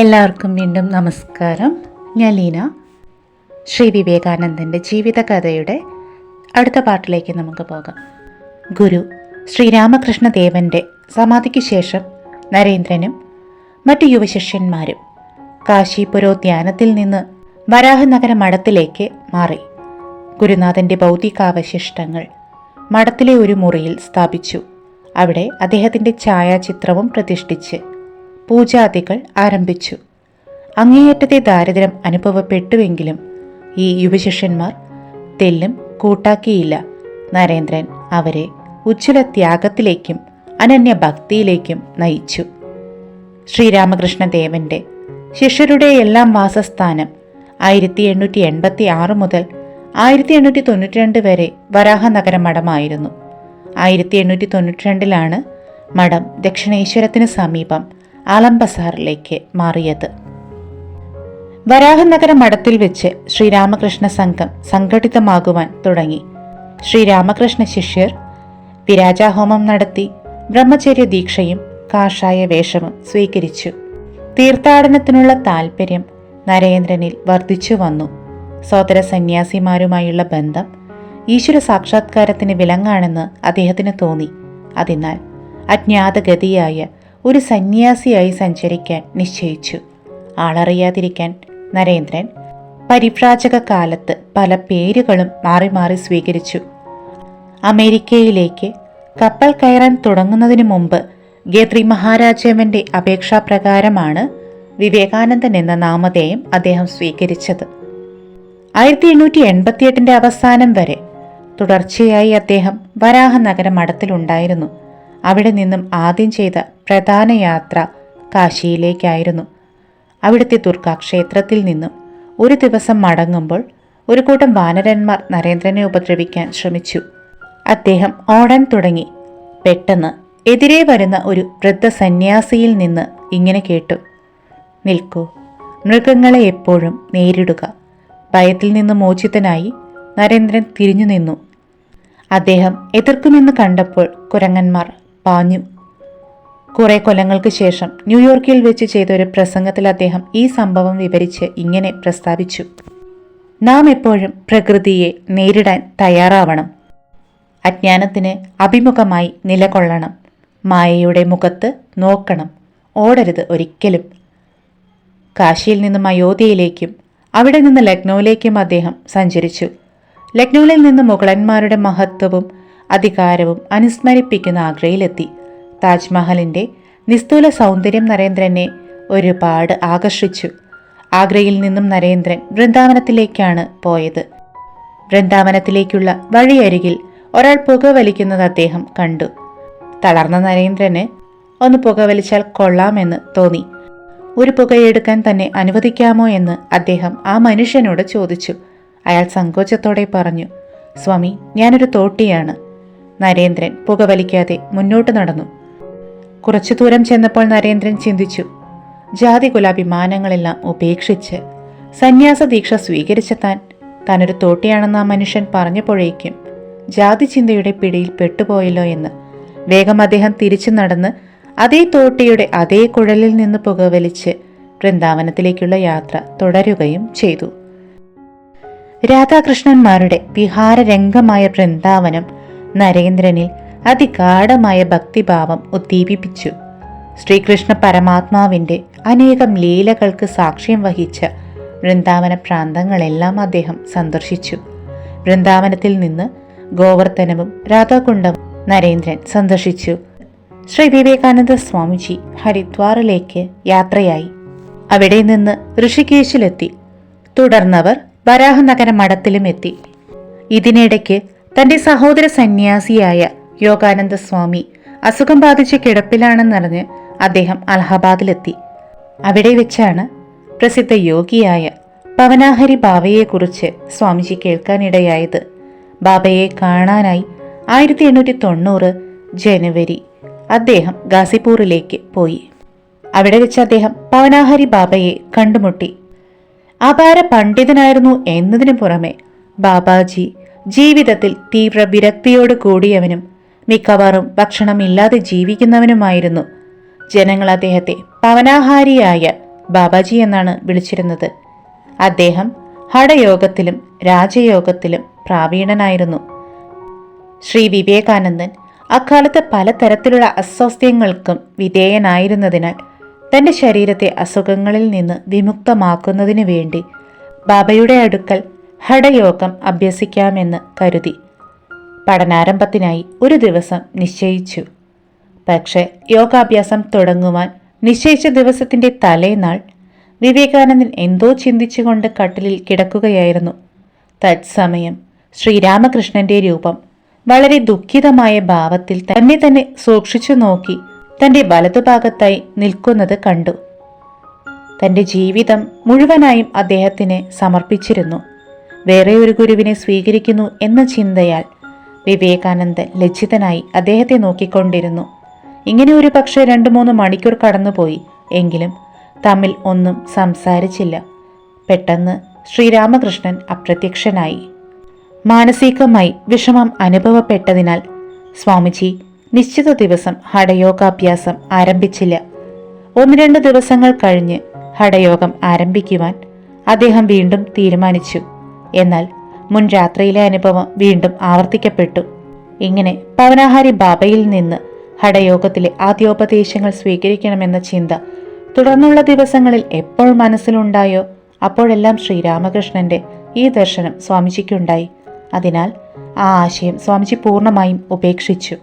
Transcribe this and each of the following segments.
എല്ലാവർക്കും വീണ്ടും നമസ്കാരം. ഞാൻ ലീന. ശ്രീ വിവേകാനന്ദന്റെ ജീവിതകഥയുടെ അടുത്ത പാട്ടിലേക്ക് നമുക്ക് പോകാം. ഗുരു ശ്രീരാമകൃഷ്ണദേവന്റെ സമാധിക്ക് ശേഷം നരേന്ദ്രനും മറ്റ് യുവശിഷ്യന്മാരും കാശിപുരോദ്യാനത്തിൽ നിന്ന് വരാഹനഗര മഠത്തിലേക്ക് മാറി. ഗുരുനാഥന്റെ ഭൗതികാവശിഷ്ടങ്ങൾ മഠത്തിലെ ഒരു മുറിയിൽ സ്ഥാപിച്ചു. അവിടെ അദ്ദേഹത്തിന്റെ ഛായാചിത്രവും പ്രതിഷ്ഠിച്ച് പൂജാദികൾ ആരംഭിച്ചു. അങ്ങേയറ്റത്തെ ദാരിദ്ര്യം അനുഭവപ്പെട്ടുവെങ്കിലും ഈ യുവശിഷ്യന്മാർ തെല്ലും കൂട്ടാക്കിയില്ല. നരേന്ദ്രൻ അവരെ ഉജ്ജ്വല ത്യാഗത്തിലേക്കും അനന്യ ഭക്തിയിലേക്കും നയിച്ചു. ശ്രീരാമകൃഷ്ണദേവന്റെ ശിഷ്യരുടെ എല്ലാം വാസസ്ഥാനം ആയിരത്തി എണ്ണൂറ്റി എൺപത്തി ആറ് മുതൽ ആയിരത്തി എണ്ണൂറ്റി തൊണ്ണൂറ്റി രണ്ട് വരെ വരാഹ നഗര മഠമായിരുന്നു ആയിരത്തി എണ്ണൂറ്റി തൊണ്ണൂറ്റി രണ്ടിലാണ് മഠം ദക്ഷിണേശ്വരത്തിന് സമീപം ആലംബസാറിലേക്ക് മാറിയത്. വരാഹനഗര മഠത്തിൽ വെച്ച് ശ്രീരാമകൃഷ്ണ സംഘം സംഘടിതമാകുവാൻ തുടങ്ങി. ശ്രീരാമകൃഷ്ണ ശിഷ്യർ വിരാജാഹോമം നടത്തി ബ്രഹ്മചര്യ ദീക്ഷയും കാഷായ വേഷവും സ്വീകരിച്ചു. തീർത്ഥാടനത്തിനുള്ള താൽപ്പര്യം നരേന്ദ്രനിൽ വർദ്ധിച്ചു വന്നു സോദര സന്യാസിമാരുമായുള്ള ബന്ധം ഈശ്വര സാക്ഷാത്കാരത്തിന് വിലങ്ങാണെന്ന് അദ്ദേഹത്തിന് തോന്നി. അതിനാൽ അജ്ഞാതഗതിയായ ഒരു സന്യാസിയായി സഞ്ചരിക്കാൻ നിശ്ചയിച്ചു. ആളറിയാതിരിക്കാൻ നരേന്ദ്രൻ പരിപ്രാചക കാലത്ത് പല പേരുകളും മാറി മാറി സ്വീകരിച്ചു. അമേരിക്കയിലേക്ക് കപ്പൽ കയറാൻ തുടങ്ങുന്നതിനു മുമ്പ് ഗേത്രി മഹാരാജാവിന്റെ അപേക്ഷാപ്രകാരമാണ് വിവേകാനന്ദൻ എന്ന നാമധേയം അദ്ദേഹം സ്വീകരിച്ചത്. ആയിരത്തി എണ്ണൂറ്റി എൺപത്തിയെട്ടിന്റെ അവസാനം വരെ തുടർച്ചയായി അദ്ദേഹം വരാഹ വരാഹനഗര മഠത്തിലുണ്ടായിരുന്നു അവിടെ നിന്നും ആദ്യം ചെയ്ത പ്രധാന യാത്ര കാശിയിലേക്കായിരുന്നു. അവിടുത്തെ ദുർഗാക്ഷേത്രത്തിൽ നിന്നും ഒരു ദിവസം മടങ്ങുമ്പോൾ ഒരു കൂട്ടം വാനരന്മാർ നരേന്ദ്രനെ ഉപദ്രവിക്കാൻ ശ്രമിച്ചു. അദ്ദേഹം ഓടാൻ തുടങ്ങി. പെട്ടെന്ന് എതിരെ വരുന്ന ഒരു വൃദ്ധ സന്യാസിയിൽ നിന്ന് ഇങ്ങനെ കേട്ടു. നിൽക്കൂ മൃഗങ്ങളെ എപ്പോഴും നേരിടുക. ഭയത്തിൽ നിന്ന് മോചിതനായി നരേന്ദ്രൻ തിരിഞ്ഞു നിന്നു അദ്ദേഹം എതിർക്കുമെന്ന് കണ്ടപ്പോൾ കുരങ്ങന്മാർ പാഞ്ഞു. കുറെ കൊല്ലങ്ങൾക്ക് ശേഷം ന്യൂയോർക്കിൽ വെച്ച് ചെയ്ത ഒരു പ്രസംഗത്തിൽ അദ്ദേഹം ഈ സംഭവം വിവരിച്ച് ഇങ്ങനെ പ്രസ്താവിച്ചു. നാം എപ്പോഴും പ്രകൃതിയെ നേരിടാൻ തയ്യാറാവണം. അജ്ഞാനത്തിന് അഭിമുഖമായി നിലകൊള്ളണം. മായയുടെ മുഖത്ത് നോക്കണം. ഓടരുത് ഒരിക്കലും. കാശിയിൽ നിന്നും അയോധ്യയിലേക്കും അവിടെ നിന്ന് ലക്നൌവിലേക്കും അദ്ദേഹം സഞ്ചരിച്ചു. ലക്നൌവിൽ നിന്ന് മുഗളന്മാരുടെ മഹത്വവും അധികാരവും അനുസ്മരിപ്പിക്കുന്ന ആഗ്രയിലെത്തി. താജ്മഹലിന്റെ നിസ്തൂല സൗന്ദര്യം നരേന്ദ്രനെ ഒരുപാട് ആകർഷിച്ചു. ആഗ്രയിൽ നിന്നും നരേന്ദ്രൻ വൃന്ദാവനത്തിലേക്കാണ് പോയത്. വൃന്ദാവനത്തിലേക്കുള്ള വഴിയരികിൽ ഒരാൾ പുകവലിക്കുന്നത് അദ്ദേഹം കണ്ടു. തളർന്ന നരേന്ദ്രന് ഒന്ന് പുകവലിച്ചാൽ കൊള്ളാമെന്ന് തോന്നി. ഒരു പുകയെടുക്കാൻ തന്നെ അനുവദിക്കാമോ എന്ന് അദ്ദേഹം ആ മനുഷ്യനോട് ചോദിച്ചു. അയാൾ സങ്കോചത്തോടെ പറഞ്ഞു സ്വാമി ഞാനൊരു തോട്ടിയാണ്. നരേന്ദ്രൻ പുകവലിക്കാതെ മുന്നോട്ട് നടന്നു. കുറച്ചു ദൂരം ചെന്നപ്പോൾ നരേന്ദ്രൻ ചിന്തിച്ചു ജാതി കുലാഭിമാനങ്ങളെല്ലാം ഉപേക്ഷിച്ച് സന്യാസ ദീക്ഷ സ്വീകരിച്ച താൻ താനൊരു തോട്ടിയാണെന്ന് ആ മനുഷ്യൻ പറഞ്ഞപ്പോഴേക്കും ജാതി ചിന്തയുടെ പിടിയിൽ പെട്ടുപോയല്ലോ എന്ന് വേഗം അദ്ദേഹം തിരിച്ചു നടന്ന് അതേ തോട്ടിയുടെ അതേ കുഴലിൽ നിന്ന് പുകവലിച്ച് വൃന്ദാവനത്തിലേക്കുള്ള യാത്ര തുടരുകയും ചെയ്തു. രാധാകൃഷ്ണന്മാരുടെ വിഹാരരംഗമായ വൃന്ദാവനം നരേന്ദ്രനിൽ അതിഗാഠമായ ഭക്തിഭാവം ഉദ്ദീപിപ്പിച്ചു. ശ്രീകൃഷ്ണ പരമാത്മാവിന്റെ അനേകം ലീലകൾക്ക് സാക്ഷ്യം വഹിച്ച വൃന്ദാവന പ്രാന്തങ്ങളെല്ലാം അദ്ദേഹം സന്ദർശിച്ചു. വൃന്ദാവനത്തിൽ നിന്ന് ഗോവർദ്ധനവും രാധാകുണ്ടവും നരേന്ദ്രൻ സന്ദർശിച്ചു. ശ്രീ വിവേകാനന്ദ സ്വാമിജി ഹരിദ്വാറിലേക്ക് യാത്രയായി. അവിടെ നിന്ന് ഋഷികേശിലെത്തി. തുടർന്നവർ വരാഹനഗര മഠത്തിലും എത്തി. ഇതിനിടയ്ക്ക് തന്റെ സഹോദര സന്യാസിയായ യോഗാനന്ദ സ്വാമി അസുഖം ബാധിച്ച് കിടപ്പിലാണെന്നറിഞ്ഞ് അദ്ദേഹം അലഹബാദിലെത്തി. അവിടെ വെച്ചാണ് പ്രസിദ്ധ യോഗിയായ പവനാഹരി ബാബയെക്കുറിച്ച് സ്വാമിജി കേൾക്കാനിടയായത്. ബാബയെ കാണാനായി ആയിരത്തി എണ്ണൂറ്റി തൊണ്ണൂറ് ജനുവരി അദ്ദേഹം ഗാസിപൂറിലേക്ക് പോയി. അവിടെ വെച്ച് അദ്ദേഹം പവനാഹരി ബാബയെ കണ്ടുമുട്ടി. അപാര പണ്ഡിതനായിരുന്നു എന്നതിനു പുറമെ ബാബാജി ജീവിതത്തിൽ തീവ്ര വിരക്തിയോട് കൂടിയവനും മിക്കവാറും ഭക്ഷണമില്ലാതെ ജീവിക്കുന്നവനുമായിരുന്നു. ജനങ്ങൾ അദ്ദേഹത്തെ പവനാഹാരിയായ ബാബാജി എന്നാണ് വിളിച്ചിരുന്നത്. അദ്ദേഹം ഹഠയോഗത്തിലും രാജയോഗത്തിലും പ്രാവീണനായിരുന്നു. ശ്രീ വിവേകാനന്ദൻ അക്കാലത്ത് പലതരത്തിലുള്ള അസ്വാസ്ഥ്യങ്ങൾക്കും വിധേയനായിരുന്നതിനാൽ തന്റെ ശരീരത്തെ അസുഖങ്ങളിൽ നിന്ന് വിമുക്തമാക്കുന്നതിനു വേണ്ടി ബാബയുടെ അടുക്കൽ ഹഠയോഗം അഭ്യസിക്കാമെന്ന് കരുതി. പഠനാരംഭത്തിനായി ഒരു ദിവസം നിശ്ചയിച്ചു. പക്ഷേ യോഗാഭ്യാസം തുടങ്ങുവാൻ നിശ്ചയിച്ച ദിവസത്തിന്റെ തലേനാൾ വിവേകാനന്ദൻ എന്തോ ചിന്തിച്ചുകൊണ്ട് കട്ടിലിൽ കിടക്കുകയായിരുന്നു. തത്സമയം ശ്രീരാമകൃഷ്ണന്റെ രൂപം വളരെ ദുഃഖിതമായ ഭാവത്തിൽ തന്നെ തന്നെ സൂക്ഷിച്ചു നോക്കി തന്റെ വലതുഭാഗത്തായി നിൽക്കുന്നത് കണ്ടു. തന്റെ ജീവിതം മുഴുവനായും അദ്ദേഹത്തിന് സമർപ്പിച്ചിരുന്നു. വേറെ ഒരു ഗുരുവിനെ സ്വീകരിക്കുന്നു എന്ന ചിന്തയാൽ വിവേകാനന്ദൻ ലജ്ജിതനായി അദ്ദേഹത്തെ നോക്കിക്കൊണ്ടിരുന്നു. ഇങ്ങനെ ഒരു പക്ഷേ രണ്ട് മൂന്ന് മണിക്കൂർ കടന്നുപോയി. എങ്കിലും തമ്മിൽ ഒന്നും സംസാരിച്ചില്ല. പെട്ടെന്ന് ശ്രീരാമകൃഷ്ണൻ അപ്രത്യക്ഷനായി. മാനസികമായി വിഷമം അനുഭവപ്പെട്ടതിനാൽ സ്വാമിജി നിശ്ചിത ദിവസം ഹഠയോഗാഭ്യാസം ആരംഭിച്ചില്ല. ഒന്ന് രണ്ട് ദിവസങ്ങൾ കഴിഞ്ഞ് ഹഠയോഗം ആരംഭിക്കുവാൻ അദ്ദേഹം വീണ്ടും തീരുമാനിച്ചു. എന്നാൽ മുൻ രാത്രിയിലെ അനുഭവം വീണ്ടും ആവർത്തിക്കപ്പെട്ടു. ഇങ്ങനെ പവനാഹാരി ബാബയിൽ നിന്ന് ഹഠയോഗത്തിലെ ആദ്യോപദേശങ്ങൾ സ്വീകരിക്കണമെന്ന ചിന്ത തുടർന്നുള്ള ദിവസങ്ങളിൽ എപ്പോൾ മനസ്സിലുണ്ടായോ അപ്പോഴെല്ലാം ശ്രീരാമകൃഷ്ണന്റെ ഈ ദർശനം സ്വാമിജിക്കുണ്ടായി. അതിനാൽ ആ ആശയം സ്വാമിജി പൂർണമായും ഉപേക്ഷിച്ചു.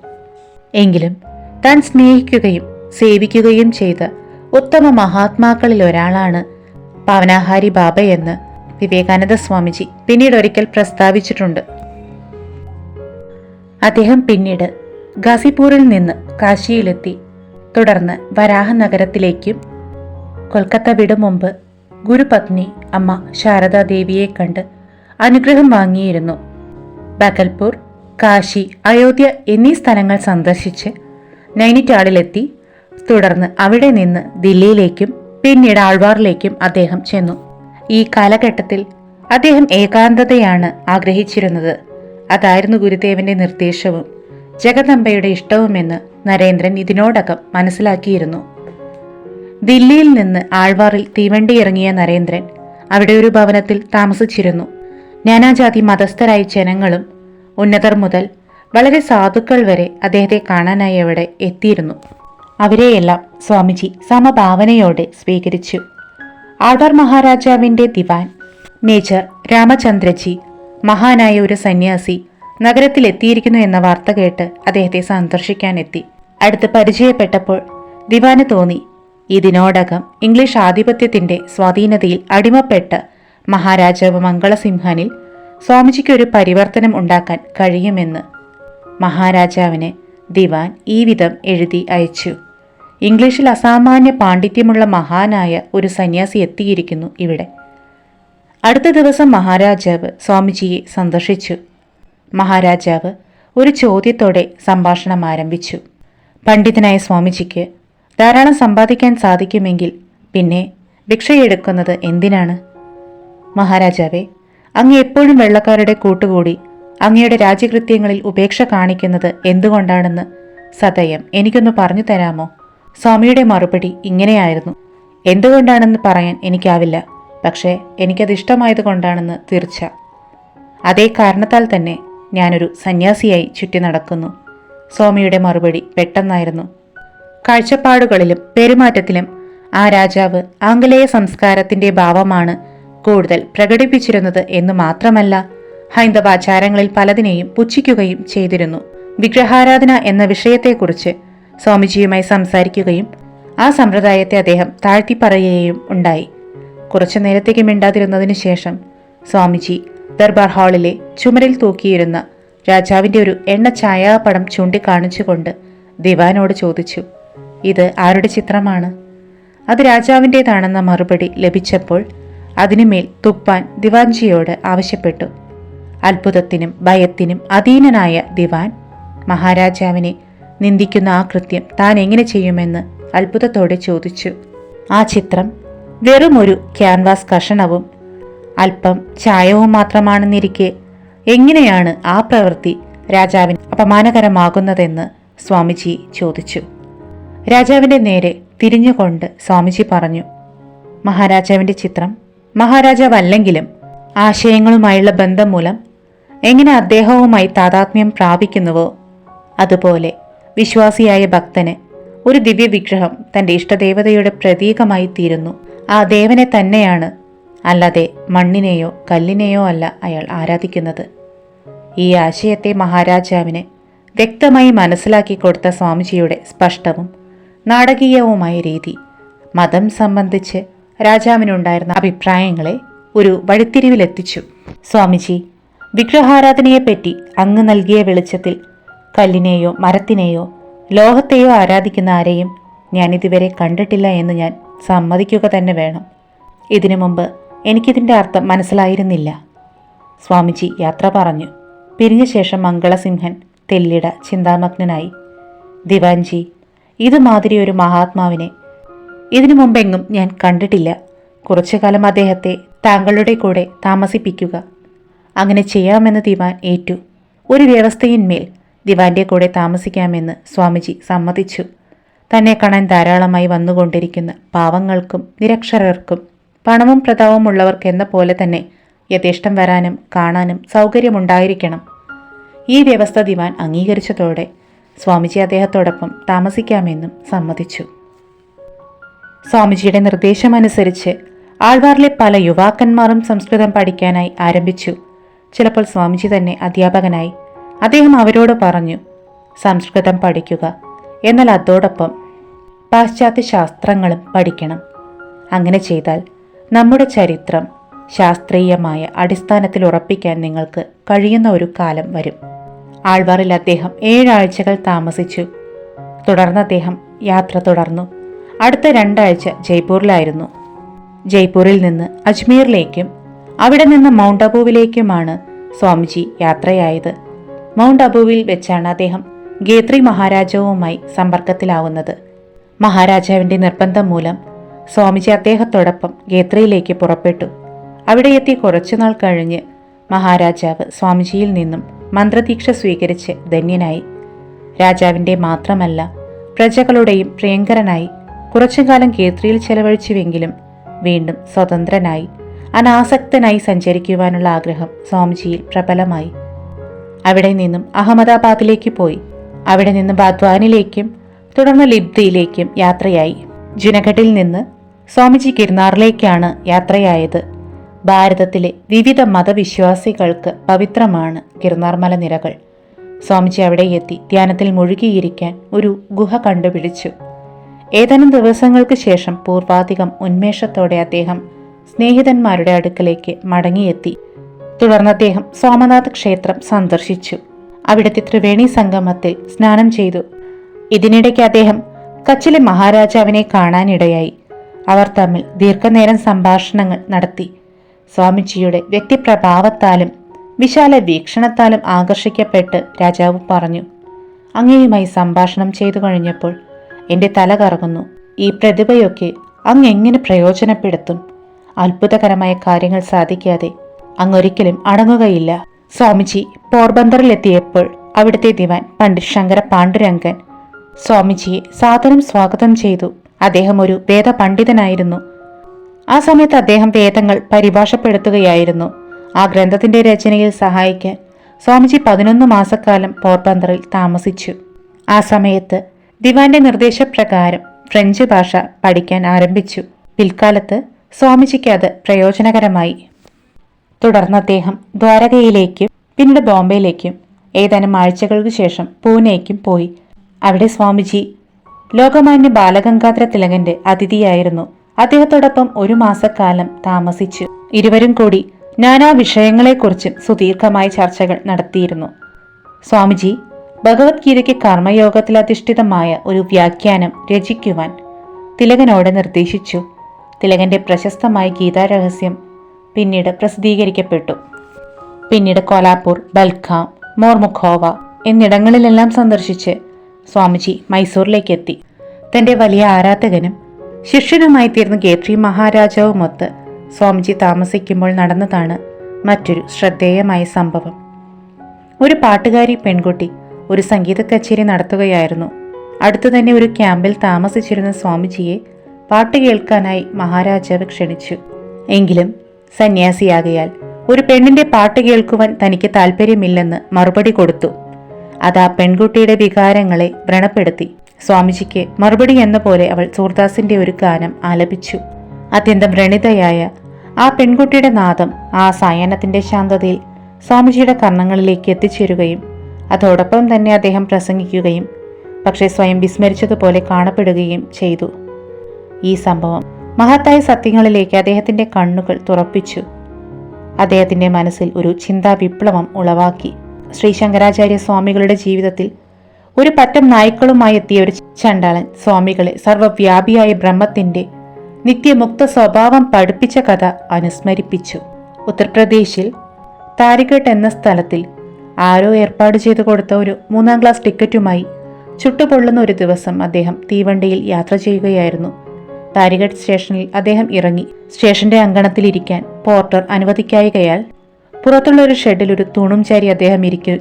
എങ്കിലും താൻ സ്നേഹിക്കുകയും സേവിക്കുകയും ചെയ്ത ഉത്തമ മഹാത്മാക്കളിൽ ഒരാളാണ് പവനാഹാരി ബാബയെന്ന് വിവേകാനന്ദ സ്വാമിജി പിന്നീട് ഒരിക്കൽ പ്രസ്താവിച്ചിട്ടുണ്ട്. അദ്ദേഹം പിന്നീട് ഗാസിപൂരിൽ നിന്ന് കാശിയിലെത്തി. തുടർന്ന് വരാഹ നഗരത്തിലേക്കും കൊൽക്കത്ത വിടും മുമ്പ് ഗുരുപത്നി അമ്മ ശാരദാദേവിയെ കണ്ട് അനുഗ്രഹം വാങ്ങിയിരുന്നു. ബഗൽപൂർ കാശി അയോധ്യ എന്നീ സ്ഥലങ്ങൾ സന്ദർശിച്ച് നൈനിറ്റാളിലെത്തി. തുടർന്ന് അവിടെ നിന്ന് ദില്ലിയിലേക്കും പിന്നീട് ആൾവാറിലേക്കും അദ്ദേഹം ചെന്നു. ഈ കാലഘട്ടത്തിൽ അദ്ദേഹം ഏകാന്തതയാണ് ആഗ്രഹിച്ചിരുന്നത്. അതായിരുന്നു ഗുരുദേവന്റെ നിർദ്ദേശവും ജഗദംബയുടെ ഇഷ്ടവുമെന്ന് നരേന്ദ്രൻ ഇതിനോടകം മനസ്സിലാക്കിയിരുന്നു. ദില്ലിയിൽ നിന്ന് ആൾവാറിൽ തീവണ്ടി ഇറങ്ങിയ നരേന്ദ്രൻ അവിടെ ഒരു ഭവനത്തിൽ താമസിച്ചിരുന്നു. നാനാജാതി മതസ്ഥരായ ജനങ്ങളും ഉന്നതർ മുതൽ വളരെ സാധുക്കൾ വരെ അദ്ദേഹത്തെ കാണാനായി അവിടെ എത്തിയിരുന്നു. അവരെയെല്ലാം സ്വാമിജി സമഭാവനയോടെ സ്വീകരിച്ചു. ആൾവാർ മഹാരാജാവിന്റെ ദിവാൻ. മേജർ രാമചന്ദ്രജി മഹാനായ ഒരു സന്യാസി നഗരത്തിലെത്തിയിരിക്കുന്നു എന്ന വാർത്ത കേട്ട് അദ്ദേഹത്തെ സന്ദർശിക്കാനെത്തി. അടുത്ത് പരിചയപ്പെട്ടപ്പോൾ ദിവാന് തോന്നി ഇതിനോടകം ഇംഗ്ലീഷ് ആധിപത്യത്തിന്റെ സ്വാധീനതയിൽ അടിമപ്പെട്ട മഹാരാജാവ് മംഗളസിംഹനിൽ സ്വാമിജിക്ക് ഒരു പരിവർത്തനം ഉണ്ടാക്കാൻ കഴിയുമെന്ന് മഹാരാജാവിന് ദിവാൻ ഈ വിധം എഴുതി അയച്ചു. ഇംഗ്ലീഷിൽ അസാമാന്യ പാണ്ഡിത്യമുള്ള മഹാനായ ഒരു സന്യാസി എത്തിയിരിക്കുന്നു ഇവിടെ. അടുത്ത ദിവസം മഹാരാജാവ് സ്വാമിജിയെ സന്ദർശിച്ചു. മഹാരാജാവ് ഒരു ചോദ്യത്തോടെ സംഭാഷണം ആരംഭിച്ചു. പണ്ഡിതനായ സ്വാമിജിക്ക് ധാരാളം സമ്പാദിക്കാൻ സാധിക്കുമെങ്കിൽ പിന്നെ ഭിക്ഷയെടുക്കുന്നത് എന്തിനാണ്? മഹാരാജാവേ അങ്ങ് എപ്പോഴും വെള്ളക്കാരുടെ കൂട്ടുകൂടി അങ്ങയുടെ രാജ്യകൃത്യങ്ങളിൽ ഉപേക്ഷ കാണിക്കുന്നത് എന്തുകൊണ്ടാണെന്ന് സതയം എനിക്കൊന്ന് പറഞ്ഞു തരാമോ? സ്വാമിയുടെ മറുപടി ഇങ്ങനെയായിരുന്നു. എന്തുകൊണ്ടാണെന്ന് പറയാൻ എനിക്കാവില്ല. പക്ഷേ എനിക്കത് ഇഷ്ടമായത് കൊണ്ടാണെന്ന് തീർച്ച. അതേ കാരണത്താൽ തന്നെ ഞാനൊരു സന്യാസിയായി ചുറ്റി നടക്കുന്നു. സ്വാമിയുടെ മറുപടി പെട്ടെന്നായിരുന്നു. കാഴ്ചപ്പാടുകളിലും പെരുമാറ്റത്തിലും ആ രാജാവ് ആംഗലേയ സംസ്കാരത്തിന്റെ ഭാവമാണ് കൂടുതൽ പ്രകടിപ്പിച്ചിരുന്നത് എന്ന് മാത്രമല്ല ഹൈന്ദവാചാരങ്ങളിൽ പലതിനെയും പുച്ഛിക്കുകയും ചെയ്തിരുന്നു. വിഗ്രഹാരാധന എന്ന വിഷയത്തെക്കുറിച്ച് സ്വാമിജിയുമായി സംസാരിക്കുകയും ആ സമ്പ്രദായത്തെ അദ്ദേഹം താഴ്ത്തിപ്പറയുകയും ഉണ്ടായി. കുറച്ചു നേരത്തേക്ക് മിണ്ടാതിരുന്നതിനു ശേഷം സ്വാമിജി ദർബാർ ഹാളിലെ ചുമരിൽ തൂക്കിയിരുന്ന രാജാവിന്റെ ഒരു എണ്ണ ഛായാപടം ചൂണ്ടിക്കാണിച്ചുകൊണ്ട് ദിവാനോട് ചോദിച്ചു ഇത് ആരുടെ ചിത്രമാണ്? അത് രാജാവിന്റെതാണെന്ന മറുപടി ലഭിച്ചപ്പോൾ അതിനുമേൽ തുപ്പാൻ ദിവാൻജിയോട് ആവശ്യപ്പെട്ടു. അത്ഭുതത്തിനും ഭയത്തിനും അധീനനായ ദിവാൻ മഹാരാജാവിനെ നിന്ദിക്കുന്ന ആ കൃത്യം താൻ എങ്ങനെ ചെയ്യുമെന്ന് അത്ഭുതത്തോടെ ചോദിച്ചു. ആ ചിത്രം വെറുമൊരു ക്യാൻവാസ് കഷണവും അല്പം ചായവും മാത്രമാണെന്നിരിക്കെ എങ്ങനെയാണ് ആ പ്രവൃത്തി രാജാവിന് അപമാനകരമാകുന്നതെന്ന് സ്വാമിജി ചോദിച്ചു. രാജാവിന്റെ നേരെ തിരിഞ്ഞുകൊണ്ട് സ്വാമിജി പറഞ്ഞു മഹാരാജാവിന്റെ ചിത്രം മഹാരാജാവല്ലെങ്കിലും ആശയങ്ങളുമായുള്ള ബന്ധം മൂലം എങ്ങനെ അദ്ദേഹവുമായി താതാത്മ്യം പ്രാപിക്കുന്നുവോ? അതുപോലെ വിശ്വാസിയായ ഭക്തന് ഒരു ദിവ്യവിഗ്രഹം തന്റെ ഇഷ്ടദേവതയുടെ പ്രതീകമായി തീരുന്നു ആ ദേവനെ തന്നെയാണ് അല്ലാതെ മണ്ണിനെയോ കല്ലിനെയോ അല്ല അയാൾ ആരാധിക്കുന്നത്. ഈ ആശയത്തെ മഹാരാജാവിന് വ്യക്തമായി മനസ്സിലാക്കി കൊടുത്ത സ്വാമിജിയുടെ സ്പഷ്ടവും നാടകീയവുമായ രീതി മതം സംബന്ധിച്ച് രാജാവിനുണ്ടായിരുന്ന അഭിപ്രായങ്ങളെ ഒരു വഴിത്തിരിവിലെത്തിച്ചു. സ്വാമിജി വിഗ്രഹാരാധനയെപ്പറ്റി അങ്ങ് നൽകിയ വെളിച്ചത്തിൽ കല്ലിനെയോ മരത്തിനെയോ ലോഹത്തെയോ ആരാധിക്കുന്ന ആരെയും ഇതുവരെ കണ്ടിട്ടില്ല എന്ന് ഞാൻ സമ്മതിക്കുക തന്നെ വേണം. ഇതിനു മുമ്പ് എനിക്കിതിന്റെ അർത്ഥം മനസ്സിലായിരുന്നില്ല. സ്വാമിജി യാത്ര പറഞ്ഞു. പിരിഞ്ഞ ശേഷം മംഗളസിംഹൻ തെല്ലിട ചിന്താമഗ്നനായി. ദിവാൻജി ഇതുമാതിരി ഒരു മഹാത്മാവിനെ ഇതിനു മുമ്പെങ്ങും ഞാൻ കണ്ടിട്ടില്ല. കുറച്ചു കാലം അദ്ദേഹത്തെ താങ്കളുടെ കൂടെ താമസിപ്പിക്കുക അങ്ങനെ ചെയ്യാമെന്ന് ദിവാൻ ഏറ്റു. ഒരു വ്യവസ്ഥയിന്മേൽ ദിവാന്റെ കൂടെ താമസിക്കാമെന്ന് സ്വാമിജി സമ്മതിച്ചു. തന്നെ കാണാൻ ധാരാളമായി വന്നുകൊണ്ടിരിക്കുന്ന പാവങ്ങൾക്കും നിരക്ഷരർക്കും പണവും പ്രതാവും ഉള്ളവർക്കെന്ന പോലെ തന്നെ യഥേഷ്ടം വരാനും കാണാനും സൗകര്യമുണ്ടായിരിക്കണം. ഈ വ്യവസ്ഥ ദിവാൻ അംഗീകരിച്ചതോടെ സ്വാമിജി അദ്ദേഹത്തോടൊപ്പം താമസിക്കാമെന്നും സമ്മതിച്ചു. സ്വാമിജിയുടെ നിർദ്ദേശമനുസരിച്ച് ആൾവാറിലെ പല യുവാക്കന്മാരും സംസ്കൃതം പഠിക്കാനായി ആരംഭിച്ചു. ചിലപ്പോൾ സ്വാമിജി തന്നെ അധ്യാപകനായി അദ്ദേഹം അവരോട് പറഞ്ഞു സംസ്കൃതം പഠിക്കുക. എന്നാൽ അതോടൊപ്പം പാശ്ചാത്യ ശാസ്ത്രങ്ങളും പഠിക്കണം. അങ്ങനെ ചെയ്താൽ നമ്മുടെ ചരിത്രം ശാസ്ത്രീയമായ അടിസ്ഥാനത്തിൽ ഉറപ്പിക്കാൻ നിങ്ങൾക്ക് കഴിയുന്ന ഒരു കാലം വരും. ആൾവാറിൽ അദ്ദേഹം ഏഴാഴ്ചകൾ താമസിച്ചു. തുടർന്ന് അദ്ദേഹം യാത്ര തുടർന്നു. അടുത്ത രണ്ടാഴ്ച ജയ്പൂരിലായിരുന്നു. ജയ്പൂരിൽ നിന്ന് അജ്മീറിലേക്കും അവിടെ നിന്ന് മൗണ്ട് അബുവിലേക്കുമാണ് സ്വാമിജി യാത്രയായത്. മൗണ്ട് അബുവിൽ വെച്ചാണ് അദ്ദേഹം ഗേത്രി മഹാരാജാവുമായി സമ്പർക്കത്തിലാവുന്നത്. മഹാരാജാവിന്റെ നിർബന്ധം മൂലം സ്വാമിജി അദ്ദേഹത്തോടൊപ്പം ഗേത്രയിലേക്ക് പുറപ്പെട്ടു. അവിടെ എത്തി കുറച്ചുനാൾ കഴിഞ്ഞ് മഹാരാജാവ് സ്വാമിജിയിൽ നിന്നും മന്ത്രദീക്ഷ സ്വീകരിച്ച് ധന്യനായി. രാജാവിന്റെ മാത്രമല്ല പ്രജകളുടെയും പ്രിയങ്കരനായി കുറച്ചുകാലം ഗേത്രിയിൽ ചെലവഴിച്ചുവെങ്കിലും വീണ്ടും സ്വതന്ത്രനായി അനാസക്തനായി സഞ്ചരിക്കുവാനുള്ള ആഗ്രഹം സ്വാമിജിയിൽ പ്രബലമായി. അവിടെ നിന്നും അഹമ്മദാബാദിലേക്ക് പോയി. അവിടെ നിന്ന് ബാദ്വാനിലേക്കും തുടർന്ന് ലിബ്ദിയിലേക്കും യാത്രയായി. ജുനഗഡിൽ നിന്ന് സ്വാമിജി ഗിർനാറിലേക്കാണ് യാത്രയായത്. ഭാരതത്തിലെ വിവിധ മതവിശ്വാസികൾക്ക് പവിത്രമാണ് ഗിർനാർ മലനിരകൾ. സ്വാമിജി അവിടെ എത്തി ധ്യാനത്തിൽ മുഴുകിയിരിക്കാൻ ഒരു ഗുഹ കണ്ടുപിടിച്ചു. ഏതാനും ദിവസങ്ങൾക്ക് ശേഷം പൂർവാധികം ഉന്മേഷത്തോടെ അദ്ദേഹം സ്നേഹിതന്മാരുടെ അടുക്കലേക്ക് മടങ്ങിയെത്തി. തുടർന്ന് അദ്ദേഹം സോമനാഥ് ക്ഷേത്രം സന്ദർശിച്ചു. അവിടുത്തെ ത്രിവേണി സംഗമത്തിൽ സ്നാനം ചെയ്തു. ഇതിനിടയ്ക്ക് അദ്ദേഹം കച്ചിലെ മഹാരാജാവിനെ കാണാനിടയായി. അവർ തമ്മിൽ ദീർഘനേരം സംഭാഷണങ്ങൾ നടത്തി. സ്വാമിജിയുടെ വ്യക്തിപ്രഭാവത്താലും വിശാല വീക്ഷണത്താലും ആകർഷിക്കപ്പെട്ട് രാജാവ് പറഞ്ഞു അങ്ങയുമായി സംഭാഷണം ചെയ്തു കഴിഞ്ഞപ്പോൾ എന്റെ തല കറങ്ങുന്നു. ഈ പ്രതിഭയൊക്കെ അങ്ങ് എങ്ങനെ പ്രയോജനപ്പെടുത്തും? അത്ഭുതകരമായ കാര്യങ്ങൾ സാധിക്കാതെ അങ്ങൊരിക്കലും അടങ്ങുകയില്ല. സ്വാമിജി പോർബന്തറിലെത്തിയപ്പോൾ അവിടുത്തെ ദിവാൻ പണ്ഡിറ്റ് ശങ്കര പാണ്ഡുരംഗൻ സ്വാമിജിയെ സാദരം സ്വാഗതം ചെയ്തു. അദ്ദേഹം ഒരു വേദ പണ്ഡിതനായിരുന്നു ആ സമയത്ത് അദ്ദേഹം വേദങ്ങൾ പരിഭാഷപ്പെടുത്തുകയായിരുന്നു. ആ ഗ്രന്ഥത്തിന്റെ രചനയിൽ സഹായിക്കാൻ സ്വാമിജി പതിനൊന്ന് മാസക്കാലം പോർബന്തറിൽ താമസിച്ചു. ആ സമയത്ത് ദിവാന്റെ നിർദ്ദേശപ്രകാരം ഫ്രഞ്ച് ഭാഷ പഠിക്കാൻ ആരംഭിച്ചു. പിൽക്കാലത്ത് സ്വാമിജിക്ക് അത് പ്രയോജനകരമായി. തുടർന്ന് അദ്ദേഹം ദ്വാരകയിലേക്കും പിന്നീട് ബോംബെയിലേക്കും ഏതാനും ആഴ്ചകൾക്ക് ശേഷം പൂനെയ്ക്കും പോയി. അവിടെ സ്വാമിജി ലോകമാന്യ ബാലഗംഗാധര തിലകന്റെ അതിഥിയായിരുന്നു. അദ്ദേഹത്തോടൊപ്പം ഒരു മാസക്കാലം താമസിച്ചു. ഇരുവരും കൂടി നാനാ വിഷയങ്ങളെക്കുറിച്ചും സുദീർഘമായ ചർച്ചകൾ നടത്തിയിരുന്നു. സ്വാമിജി ഭഗവത്ഗീതയ്ക്ക് കർമ്മയോഗത്തിലധിഷ്ഠിതമായ ഒരു വ്യാഖ്യാനം രചിക്കുവാൻ തിലകനോട് നിർദ്ദേശിച്ചു. തിലകന്റെ പ്രശസ്തമായ ഗീതാരഹസ്യം പിന്നീട് പ്രസിദ്ധീകരിക്കപ്പെട്ടു. പിന്നീട് കോലാപൂർ ബൽഖാം മോർമുഖോവ എന്നിടങ്ങളിലെല്ലാം സന്ദർശിച്ച് സ്വാമിജി മൈസൂരിലേക്ക് എത്തി തന്റെ വലിയ ആരാധകനും ശിഷ്യനുമായി തീർന്ന ഗേത്രി മഹാരാജാവുമൊത്ത് സ്വാമിജി താമസിക്കുമ്പോൾ നടന്നതാണ് മറ്റൊരു ശ്രദ്ധേയമായ സംഭവം. ഒരു പാട്ടുകാരി പെൺകുട്ടി ഒരു സംഗീത കച്ചേരി നടത്തുകയായിരുന്നു. അടുത്തു തന്നെ ഒരു ക്യാമ്പിൽ താമസിച്ചിരുന്ന സ്വാമിജിയെ പാട്ട് കേൾക്കാനായി മഹാരാജാവ് ക്ഷണിച്ചു. എങ്കിലും സന്യാസിയാകയാൽ ഒരു പെണ്ണിന്റെ പാട്ട് കേൾക്കുവാൻ തനിക്ക് താല്പര്യമില്ലെന്ന് മറുപടി കൊടുത്തു. അതാ പെൺകുട്ടിയുടെ വികാരങ്ങളെ വ്രണപ്പെടുത്തി. സ്വാമിജിക്ക് മറുപടി എന്ന പോലെ അവൾ സൂർദാസിന്റെ ഒരു ഗാനം ആലപിച്ചു. അത്യന്തം വ്രണിതയായ ആ പെൺകുട്ടിയുടെ നാദം ആ സായാഹ്നത്തിന്റെ ശാന്തതയിൽ സ്വാമിജിയുടെ കർണങ്ങളിലേക്ക് എത്തിച്ചേരുകയും അതോടൊപ്പം തന്നെ അദ്ദേഹം പ്രസംഗിക്കുകയും പക്ഷേ സ്വയം വിസ്മരിച്ചതുപോലെ കാണപ്പെടുകയും ചെയ്തു. ഈ സംഭവം മഹത്തായ സത്യങ്ങളിലേക്ക് അദ്ദേഹത്തിന്റെ കണ്ണുകൾ തുറപ്പിച്ചു. അദ്ദേഹത്തിന്റെ മനസ്സിൽ ഒരു ചിന്താ വിപ്ലവം ഉളവാക്കി. ശ്രീ ശങ്കരാചാര്യ സ്വാമികളുടെ ജീവിതത്തിൽ ഒരു പറ്റം നായ്ക്കളുമായി എത്തിയ ഒരു ചണ്ടാളൻ സ്വാമികളെ സർവവ്യാപിയായ ബ്രഹ്മത്തിന്റെ നിത്യമുക്ത സ്വഭാവം പഠിപ്പിച്ച കഥ അനുസ്മരിപ്പിച്ചു. ഉത്തർപ്രദേശിൽ താരിഘട്ട് എന്ന സ്ഥലത്തിൽ ആരോ ഏർപ്പാട് ചെയ്തു കൊടുത്ത ഒരു മൂന്നാം ക്ലാസ് ടിക്കറ്റുമായി ചുട്ടുപൊള്ളുന്ന ഒരു ദിവസം അദ്ദേഹം തീവണ്ടിയിൽ യാത്ര ചെയ്യുകയായിരുന്നു. താരിഘട്ട് സ്റ്റേഷനിൽ അദ്ദേഹം ഇറങ്ങി. സ്റ്റേഷന്റെ അങ്കണത്തിലിരിക്കാൻ പോർട്ടർ അനുവദിക്കായികയാൽ പുറത്തുള്ള ഒരു ഷെഡിൽ ഒരു തൂണും ചാരി അദ്ദേഹം ഇരിക്കൽ